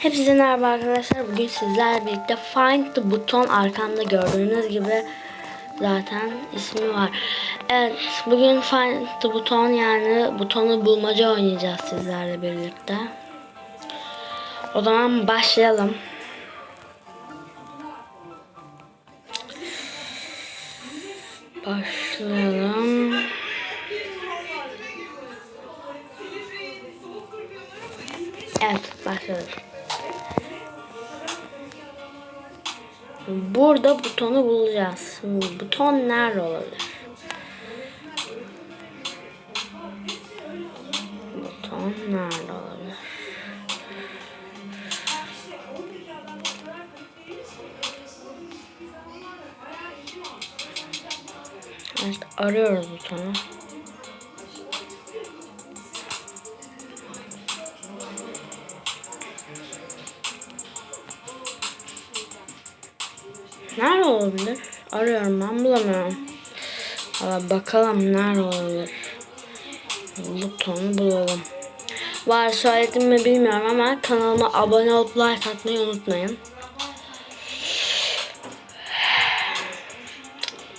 Hepinize merhaba arkadaşlar. Bugün sizlerle birlikte Find the Button arkamda gördüğünüz gibi zaten ismi var. Evet bugün Find the Button yani butonu bulmaca oynayacağız sizlerle birlikte. O zaman başlayalım. Başlayalım. Evet başladık. Burada butonu bulacağız. Buton nerede olabilir? Buton nerede olabilir? Evet arıyoruz butonu. Nerede olabilir? Arıyorum ben bulamıyorum. Valla bakalım nerede olabilir. Butonu bulalım. Var söyledim mi bilmiyorum ama kanalıma abone olup like atmayı unutmayın.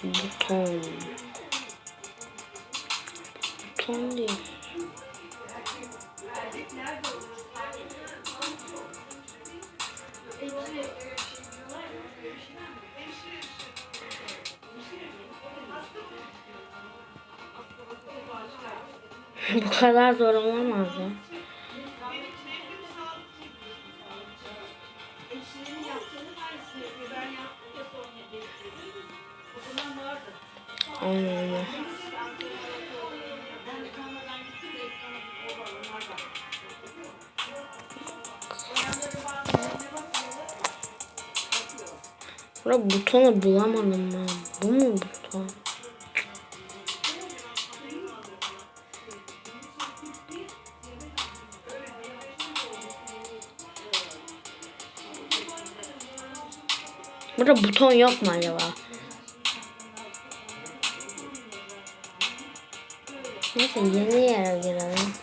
Buton. Buton değil. Bu kadar zor olamaz ya. Allah Allah. Burada butonu bulamadım ben. Bu mu buton? Burada buton yok mu acaba? Neyse yeni yere girelim.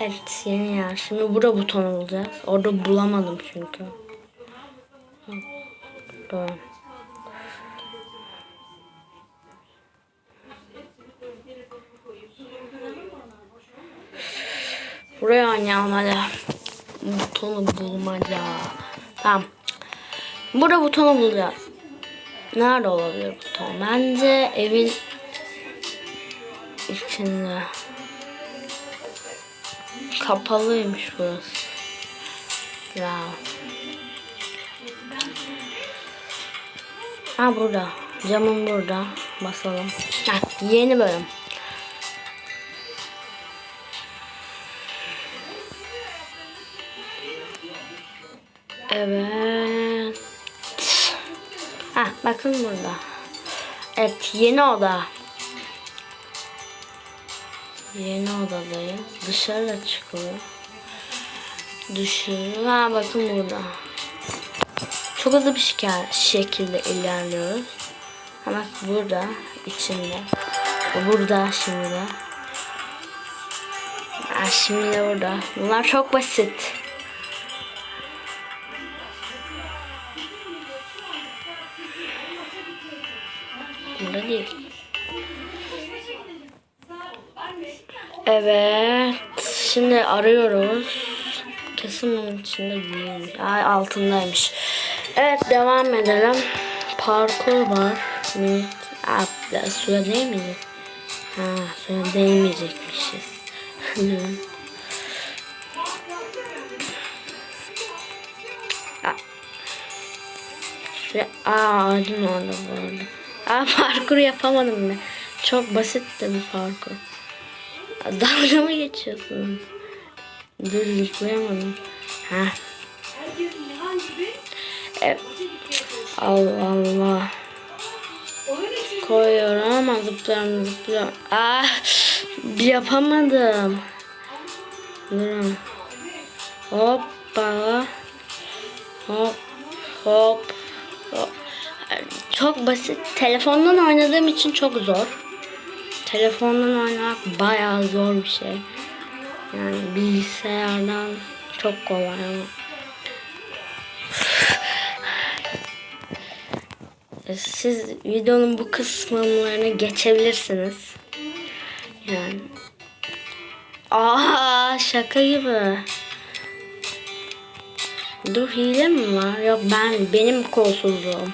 Evet yeni yer. Şimdi burada buton bulacağız. Orada bulamadım çünkü. Burada. Buraya oynayalım hadi. Butonu bulmaca. Tamam. Burada butonu bulacağız. Nerede olabilir buton? Bence evin içinde. Kapalıymış burası. Ya. Ha burada. Camın burada. Basalım. Ha, yeni bölüm. Evet. Ha bakın burada. Evet yeni oda. Yeni odadayız. Dışarı çıkıyor. Dışarı. Ha bakın burada. Çok hızlı bir şekilde ilerliyoruz. Bak burada içinde. Burada şimdi de. Ha, şimdi de burada. Bunlar çok basit. Burada değil. Evet. Şimdi arıyoruz. Kesin bunun içinde değilmiş. Ay altındaymış. Evet devam edelim. Parkur var. Minik. Aa, suya değmeyecek. Ha suya değmeyecekmişiz. Aa ağacın orada bu arada. Aa parkur yapamadım ben. Çok basit de parkur. Aa, Dalga mı geçiyorsun? Dur zıplayamadım. Ha. E, Allah Allah. Koyuyorum ama zıplıyorum zıplıyorum. Ah yapamadım. Durun. Hoppa. Hop. Hop. Hop. Çok basit. Telefondan oynadığım için çok zor. telefondan oynamak bayağı zor bir şey. Yani bilgisayardan çok kolay ama. Siz videonun bu kısımlarını geçebilirsiniz. Yani. Aa şaka gibi. Dur hile mi var? Yok ben benim kolsuzluğum.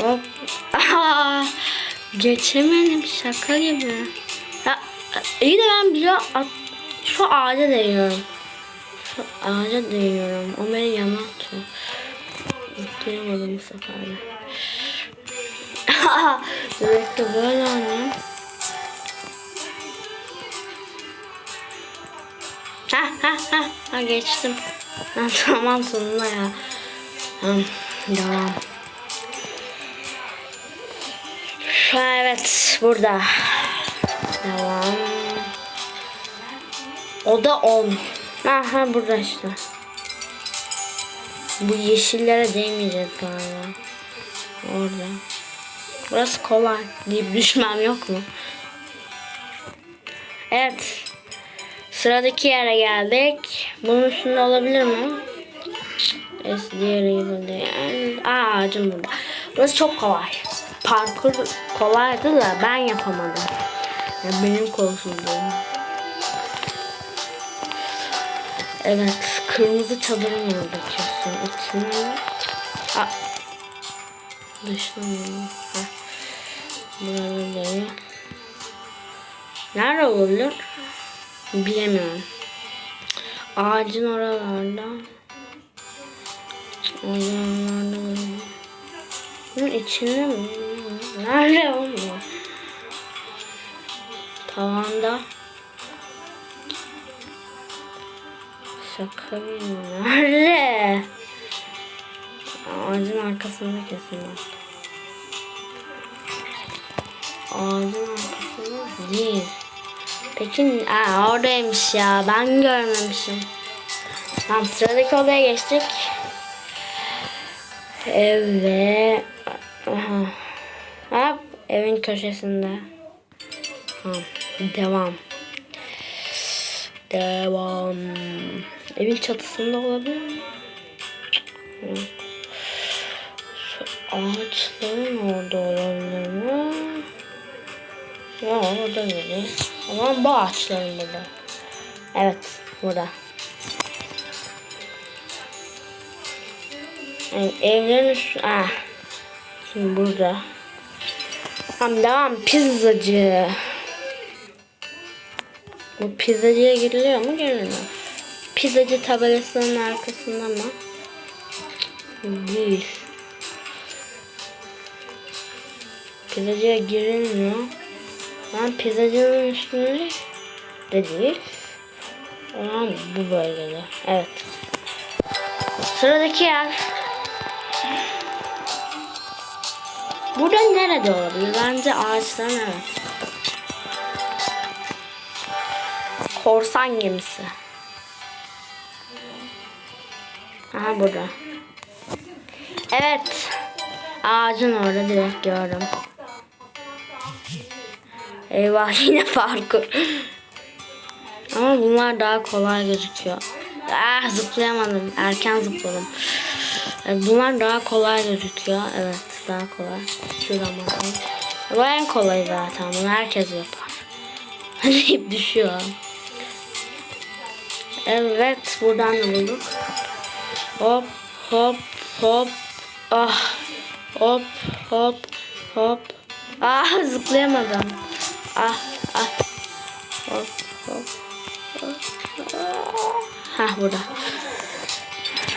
Hop. Aa, geçemedim şaka gibi. Ya, iyi de ben biliyor şu ağaca değiyorum. Şu ağaca değiyorum. O beni yana atıyor. Zıplayamadım bu sefer de. Bekle böyle oynayayım. Ha ha ha ha geçtim. Ha, tamam sonunda ya. Tamam devam. Ha, evet burada. Devam. O da 10. Aha burada işte. Bu yeşillere değmeyeceğiz galiba. Orada. Burası kolay deyip düşmem yok mu? Evet. Sıradaki yere geldik. Bunun üstünde olabilir mi? Es diğeri gibi değil. Aa ağacım burada. Burası çok kolay. Parkur kolaydı da ben yapamadım. Ya benim kolsuzluğum. Evet. Kırmızı çadırın orada kesin. İçine mi? Aa. Burada değil. Nerede olabilir? Bilemiyorum. Ağacın oralarda. Böyle. Bunun içinde mi? Nerede olmuyor? Tavanda. Şaka. Nerede? Ağacın arkasında kesin var. Ağacın arkasında değil. Peki aa, oradaymış ya. Ben görmemişim. Tamam sıradaki odaya geçtik. Evet. Aha. Ha, evin köşesinde. Tamam. Devam. Devam. Evin çatısında olabilir mi? Şu ağaçların orada olabilir mi? Ya orada değil. Ama bu ağaçların burada. Evet burada. Yani evlerin üstü... Ah. Şimdi burada. Tamam devam. Pizzacı. Bu pizzacıya giriliyor mu? Girilmiyor. Pizzacı tabelasının arkasında mı? Değil. Pizzacıya girilmiyor. Ben pizzacının üstünde de değil. O zaman bu bölgede. Evet. Sıradaki yer. Burada nerede olabilir? Bence ağaçların evet. Korsan gemisi. Aha burada. Evet. Ağacın orada direkt gördüm. Eyvah yine parkur. Ama bunlar daha kolay gözüküyor. Ah zıplayamadım. Erken zıpladım. Evet, bunlar daha kolay gözüküyor. Evet daha kolay. Şuradan bakalım. Bu en kolay zaten. Bunu herkes yapar. Deyip düşüyor. Evet buradan da bulduk. Hop hop hop. Ah. Hop hop hop. Ah zıplayamadım. Ah ah. Hop hop. Hah burada.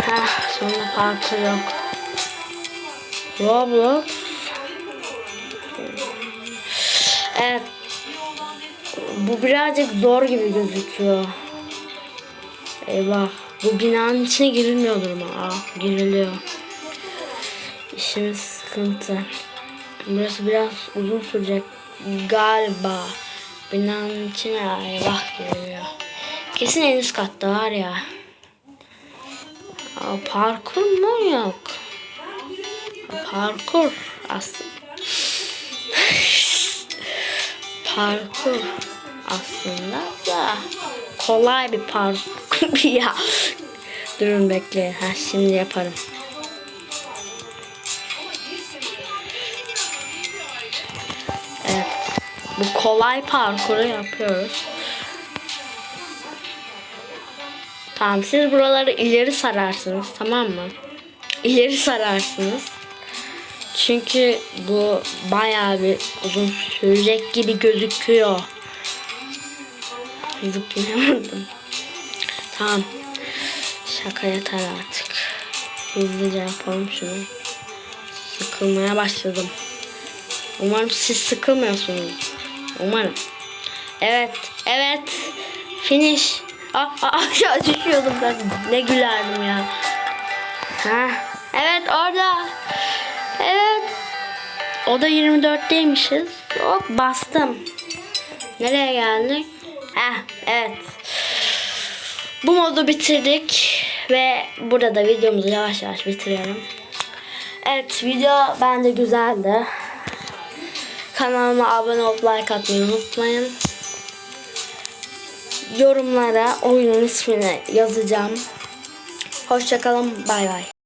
Hah sonunda parkur yok. Roblox. Evet. Bu birazcık zor gibi gözüküyor. Eyvah. Bu binanın içine girilmiyordur mu? Aa, giriliyor. İşimiz sıkıntı. Burası biraz uzun sürecek galiba. Binanın içine eyvah giriliyor. Kesin en üst katta var ya. Aa, parkur mu yok? Parkur. aslında. parkur aslında da kolay bir parkur ya. Durun bekle. Ha şimdi yaparım. Evet. Bu kolay parkuru yapıyoruz. Tamam siz buraları ileri sararsınız tamam mı? İleri sararsınız. Çünkü bu bayağı bir uzun sürecek gibi gözüküyor. Zıplayamadım. Tamam. Şaka yeter artık. Hızlıca yapalım şunu. Sıkılmaya başladım. Umarım siz sıkılmıyorsunuz. Umarım. Evet. Evet. Finish. Aa, aa, ya düşüyordum ben. Ne gülerdim ya. Ha. Evet orada. O da 24'teymişiz. Hop bastım. Nereye geldik? Heh, evet. Bu modu bitirdik. Ve burada da videomuzu yavaş yavaş bitiriyorum. Evet video bence güzeldi. Kanalıma abone olup like atmayı unutmayın. Yorumlara oyunun ismini yazacağım. Hoşçakalın. Bay bay.